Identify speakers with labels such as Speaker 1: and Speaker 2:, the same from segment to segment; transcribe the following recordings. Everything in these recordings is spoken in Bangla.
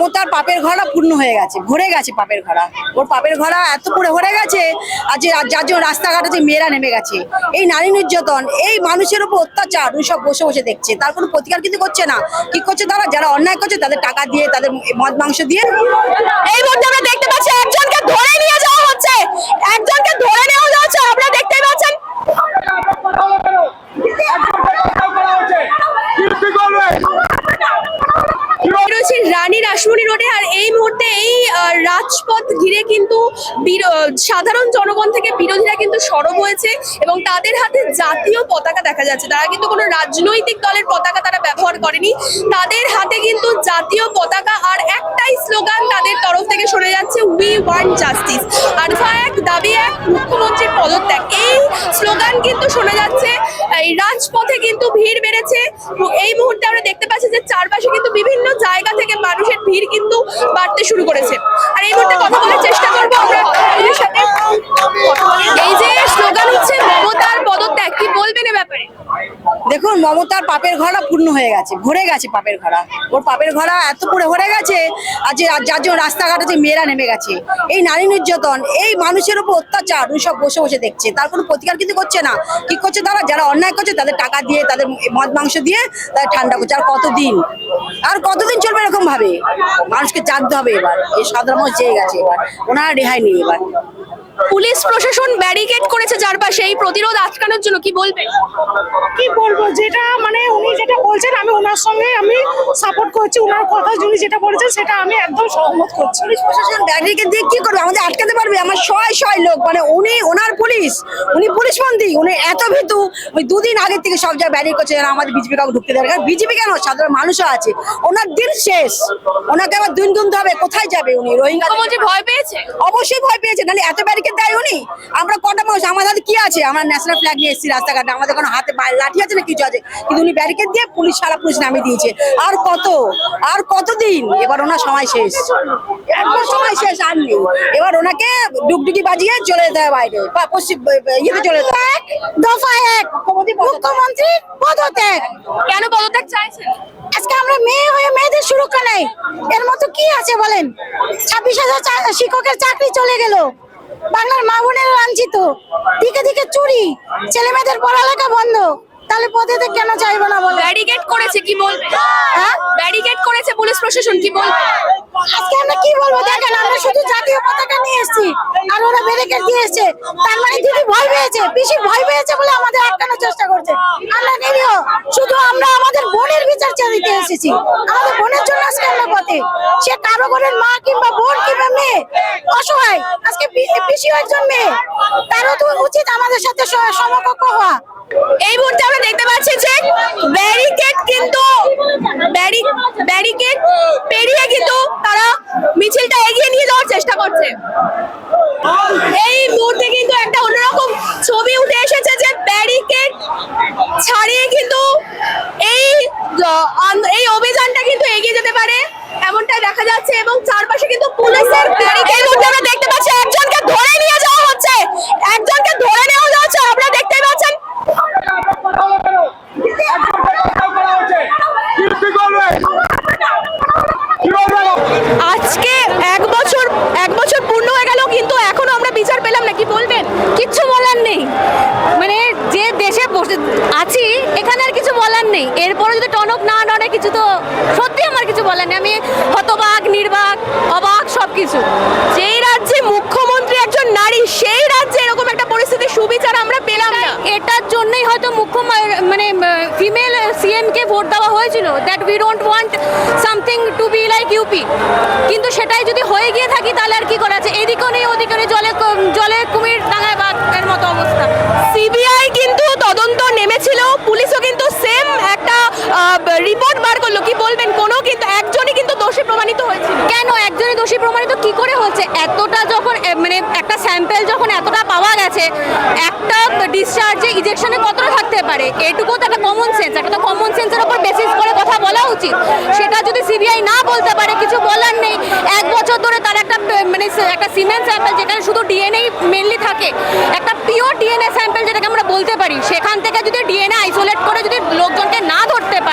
Speaker 1: মমতার পাপের ঘরা পূর্ণ হয়ে গেছে, ভরে গেছে পাপের ঘরা ওর পাপের ঘরা এত পুরো ভরে গেছে, আর যে যার জন্য রাস্তাঘাটে যে মেয়েরা নেমে গেছে। এই নারী নির্যাতন, এই মানুষের উপর অত্যাচার উনি সব বসে বসে দেখছে। তার কোনো প্রতিকার কিন্তু করছে না। কি করছে তারা? যারা অন্যায় করছে তাদের টাকা দিয়ে, তাদের মদ মাংস দিয়ে।
Speaker 2: এই মুহূর্তে আমরা দেখতে পাচ্ছি একজনকে ধরে নিয়ে যাওয়া হচ্ছে। একজনকে ধরে নেওয়া যাচ্ছে আপনারা দেখতেই পাচ্ছেন রয়েছে রানী রাসমণি রোডে আর এই মুহূর্তে এই আহ, রাজপথ ঘিরে কিন্তু সাধারণ জনগণ থেকে বিরোধীরা কিন্তু সরব হয়েছে এবং তাদের হাতে জাতীয় পতাকা দেখা যাচ্ছে। তারা কিন্তু কোনো রাজনৈতিক দলের পতাকা তারা ব্যবহার করেনি। তাদের হাতে কিন্তু জাতীয় পতাকা আর একটাই স্লোগান তাদের তরফ থেকে শোনা যাচ্ছে উই ওয়ান্ট জাস্টিস আলফা এক, দাবি এক, মুখ্যমন্ত্রীর পদত্যাগ। এই স্লোগান কিন্তু শোনা যাচ্ছে রাজপথে কিন্তু ভিড় বেড়েছে। এই মুহূর্তে আমরা দেখতে পাচ্ছি যে চারপাশে কিন্তু বিভিন্ন জায়গা থেকে মানুষের ভিড় কিন্তু বাড়তে শুরু করেছে। আর এই মুহূর্তে কথা বলার চেষ্টা করব আমরা সাথে এই যে স্লোগান হচ্ছে মমতার পদত্যাগ কি বলবেন এ ব্যাপারে
Speaker 1: দেখুন, মমতার পাপের ঘরা পূর্ণ হয়ে গেছে, ভরে গেছে পাপের ঘরা। ওর পাপের ঘরা এত পুরো ভরে গেছে, আর যে যার জন্য রাস্তাঘাটে যে মেয়েরা নেমে গেছে। এই নারী নির্যাতন, এই মানুষের উপর অত্যাচার উনি সব বসে বসে দেখছে। তার কোনো প্রতিকার কিন্তু করছে না। কি করছে তারা? যারা অন্যায় করছে, তাদের টাকা দিয়ে, তাদের মদ মাংস দিয়ে তাদের ঠান্ডা করছে। আর কতদিন? আর কতদিন চলবে এরকম ভাবে মানুষকে জাগতে হবে এবার। এই সাধারণ মানুষ জেগে গেছে এবার। ওনারা রেহাই নেই এবার।
Speaker 2: পুলিশ প্রশাসন ব্যারিকেড করেছে চারপাশে এই প্রতিরোধ আটকানোর জন্য কি বলবেন
Speaker 3: কি বলব? যেটা মানে উনি যেটা বলছেন আমি ওনার সঙ্গে আমি সাপোর্ট করছি। ওনার কথা উনি যেটা বলেছেন সেটা আমি একদম সহমত করছি।
Speaker 1: পুলিশ প্রশাসন ব্যারিকেড দিয়ে কি করবে? আমাদের আটকাতে পারবে? আমার শয় শয় লোক। মানে উনি ওনার পুলিশ। উনি পুলিশ মন্ত্রী উনি এত ভীতু। ওই দুদিন আগে থেকে সব জায়গায় ব্যারিকেড করছে যেন আমাদের বিজেপি কাউকে ঢুকতে দেবে কারণ বিজেপি কেন? সাধারণ মানুষও আছে। ওনার দিন শেষ। ওনাকে আবার দিন দুনতে হবে। কোথায় যাবে উনি? রোহিঙ্গা
Speaker 2: ভয় পেয়েছে?
Speaker 1: অবশ্যই ভয় পেয়েছে। নাহলে এত ব্যারিকেড দেয় উনি? আমরা কটা মানুষ? আমাদের কি আছে? আমরা ন্যাশনাল ফ্ল্যাগ নিয়ে এসেছি রাস্তাঘাটে। আমাদের কোনো হাতে লাঠি আছে না কিছু আছে কিন্তু উনি ব্যারিকেড দিয়ে পুলিশ সারা পুলিশ নামিয়ে দিয়েছে। আর কত? আর কতদিন? এবার ওনার সময় শেষ। একবার সময় শেষ আর নেই। এবার ওনাকে ডুগডুগি বাজিয়ে চলে যেতে হবে বাইরে। বা পশ্চিম ইয়েতে চলে যেতে হবে
Speaker 3: দফা এক। মুখ্যমন্ত্রী পদত্যাগ।
Speaker 2: কেন পদত্যাগ চাইছেন?
Speaker 3: আজকে আমরা মেয়ে হয়ে মেয়েদের সুরক্ষা নেই। এর মতো কি আছে বলেন? ছাব্বিশ হাজার চা- শিক্ষকের চাকরি চলে গেল। বাংলার মা বোনেরা লাঞ্ছিত দিকে দিকে চুরি ছেলে মেয়েদের পড়ালেখা বন্ধ। তাহলে পদেতে কেন চাইব না বলে?
Speaker 2: ব্যারিকেড করেছে কি বলবেন
Speaker 3: হ্যাঁ?
Speaker 2: ব্যারিকেড করেছে পুলিশ প্রশাসন কি বলবেন
Speaker 3: আজকে আমরা কি বলব? দেখেন আমরা শুধু জাতীয় পতাকা নিয়ে এসেছি আর ওরা ব্যারিকেড দিয়ে এসেছে। তার মানে দিদি ভয় পেয়েছে পিসি ভয় পেয়েছে বলে আমাদের আটকানোর চেষ্টা করছে। আমরা নিরীহ শুধু আমরা আমাদের বোনের বিচার চেয়ে দিতে এসেছি। আমাদের বোনের জন্য আজকে আমরা পথে। সে কারও ঘরের মা কিংবা বোন কিংবা মেয়ে আজকে পি- একজন মেয়ে তারও তো উচিত আমাদের সাথে সমকক্ষ হওয়া।
Speaker 2: এই মুহূর্তে আমরা দেখতে পাচ্ছি যে ব্যারিকেড কিন্তু ব্যারিকেড পেরিয়ে কিন্তু তারা মিছিলটা এগিয়ে নিয়ে যাওয়ার চেষ্টা করছে। এই মুহূর্তে কিন্তু একটা অন্যরকম ছবি উঠে এসেছে যে ব্যারিকেড ছাড়িয়ে কিন্তু এই এই অভিযানটা কিন্তু এগিয়ে যেতে পারে, এমনটাই দেখা যাচ্ছে এবং চারপাশে কিন্তু পুলিশের ব্যারিকেড আমরা দেখতে পাচ্ছি একজনকে ধরে নিয়ে যাওয়া হচ্ছে একজনকে ধরে নেওয়া যাচ্ছে আপনারা দেখতেই পাচ্ছেন আজকে এক বছর এক বছর পূর্ণ হয়ে গেল কিন্তু এখনও আমরা বিচার পেলাম না কি বলবেন
Speaker 4: কিচ্ছু বলার নেই মানে যে দেশে বসে আছি এখানে আর কিছু বলার নেই এরপরে যদি টনক না নড়ে কিছু তো সত্যি আমার কিছু বলার নেই আমি হতবাক, নির্বাক, অবাক সব কিছু
Speaker 2: যেই রাজ্যে মুখ্যমন্ত্রী একজন নারী, সেই রাজ্যে এরকম একটা পরিস্থিতি সুবিচার আমরা পেলাম না।
Speaker 4: এটার জন্যই হয়তো মুখ্য মানে ফিমেল সিএম কে ভোট দেওয়া হয়েছিল that we don't want something to be like UP কিন্তু সেটাই যদি হয়ে গিয়ে থাকি, তাহলে আর কি করা আছে? এদিকেও
Speaker 2: রিপোর্ট বার করল। কি বলবেন? কোনো কিন্তু একজনই কিন্তু দোষী প্রমাণিত হয়েছিল।
Speaker 4: কেন? একজনই দোষী প্রমাণিত কি করে হচ্ছে? এতটা যখন মানে একটা স্যাম্পেল যখন এতটা পাওয়া গেছে, একটা ডিসচার্জে ইজেকশনে কতটা থাকতে পারে? এটুকু তো একটা কমন সেন্স একটা তো কমন সেন্সের উপর বেসিস করে কথা বলা উচিত। সেটা যদি সিবিআই না বলতে পারে, কিছু বলার নেই। এক বছর ধরে তার একটা মানে একটা সিমেন্ট স্যাম্পেল যেখানে শুধু ডিএনএ মেনলি থাকে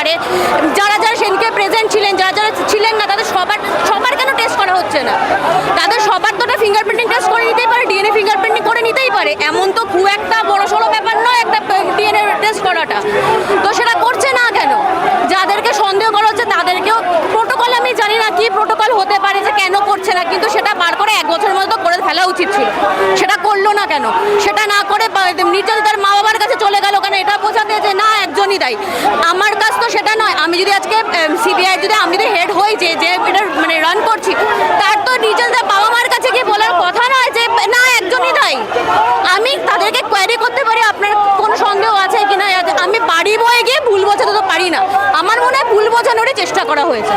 Speaker 4: পারে। যারা যারা সেদিনকে প্রেজেন্ট ছিলেন, যারা যারা ছিলেন না, তাদের সবার সবার কেন টেস্ট করা হচ্ছে না? তাদের সবার তো একটা ফিঙ্গারপ্রিন্টিং টেস্ট করে নিতেই পারে ডিএনএ ফিঙ্গারপ্রিন্টিং করে নিতেই পারে। এমন তো খুব একটা বড় সড়ো ব্যাপার নয় একটা ডিএনএ টেস্ট করাটা। তো সেটা করছে না কেন? যাদেরকে সন্দেহ করা হচ্ছে, তাদেরকেও প্রোটোকল আমি জানি না কি প্রোটোকল হতে পারে যে কেন করছে না, কিন্তু সেটা বার করে এক বছর মতো করে ফেলা উচিত ছিল। সেটা করল না কেন? সেটা না করে নির্যাতিতার মা বাবার কাছে বোঝাতে যে না, একজনই দায়ী। আমার কাজ তো সেটা নয়, আমি যদি আজকে সিবিআই যদি আমি যদি হেড হই যে যে এটা মানে রান করছি, তার তো নির্যাতিতার বাবা মার কাছে গিয়ে বলার কথা নয় যে, না, একজনই দায়ী। আমি তাদেরকে কোয়ারি করতে পারি, আপনার কোনো সন্দেহ আছে কিনা? আমি বাড়ি বয়ে গিয়ে ভুল বোঝাতে তো পারি না। আমার মনে হয় ভুল বোঝানোরই চেষ্টা করা হয়েছে।